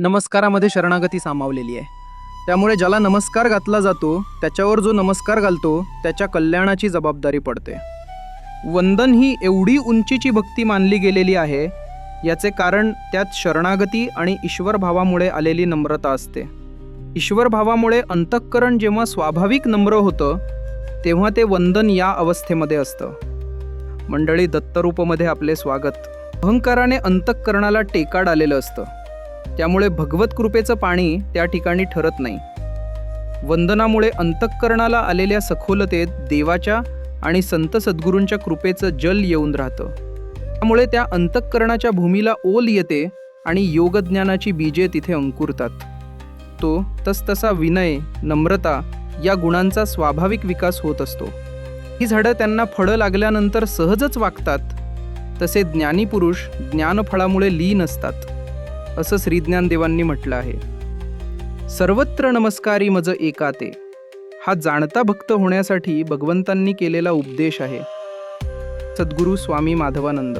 नमस्कारामध्ये शरणागती सामावलेली आहे. त्यामुळे ज्याला नमस्कार घातला जातो त्याच्यावर जो नमस्कार घालतो त्याच्या कल्याणाची जबाबदारी पडते. वंदन ही एवढी उंचीची भक्ती मानली गेलेली आहे याचे कारण त्यात शरणागती आणि ईश्वर भावामुळे आलेली नम्रता असते. ईश्वरभावामुळे अंतःकरण जेव्हा स्वाभाविक नम्र होतं तेव्हा ते वंदन या अवस्थेमध्ये असतं. मंडळी दत्तरूपमध्ये आपले स्वागत. अहंकाराने अंतःकरणाला टेकाड आलेलं असतं. त्यामुळे भगवत कृपेचं पाणी त्या ठिकाणी ठरत नाही. वंदनामुळे अंतःकरणाला आलेल्या सखोलतेत देवाच्या आणि संत सद्गुरूंच्या कृपेचं जल येऊन राहतं. त्यामुळे त्या अंतःकरणाच्या भूमीला ओल येते आणि योगज्ञानाची बीजे तिथे अंकुरतात. तो तसतसा विनय नम्रता या गुणांचा स्वाभाविक विकास होत असतो. ही झाडं त्यांना फळं लागल्यानंतर सहजच वागतात. तसे ज्ञानी पुरुष ज्ञानफळामुळे लीन असतात. असं श्रीज्ञानदेवांनी म्हटलं आहे. सर्वत्र नमस्कारी मज एकाते. हा जाणता भक्त होण्यासाठी भगवंतांनी केलेला उपदेश आहे. सद्गुरू स्वामी माधवानंद.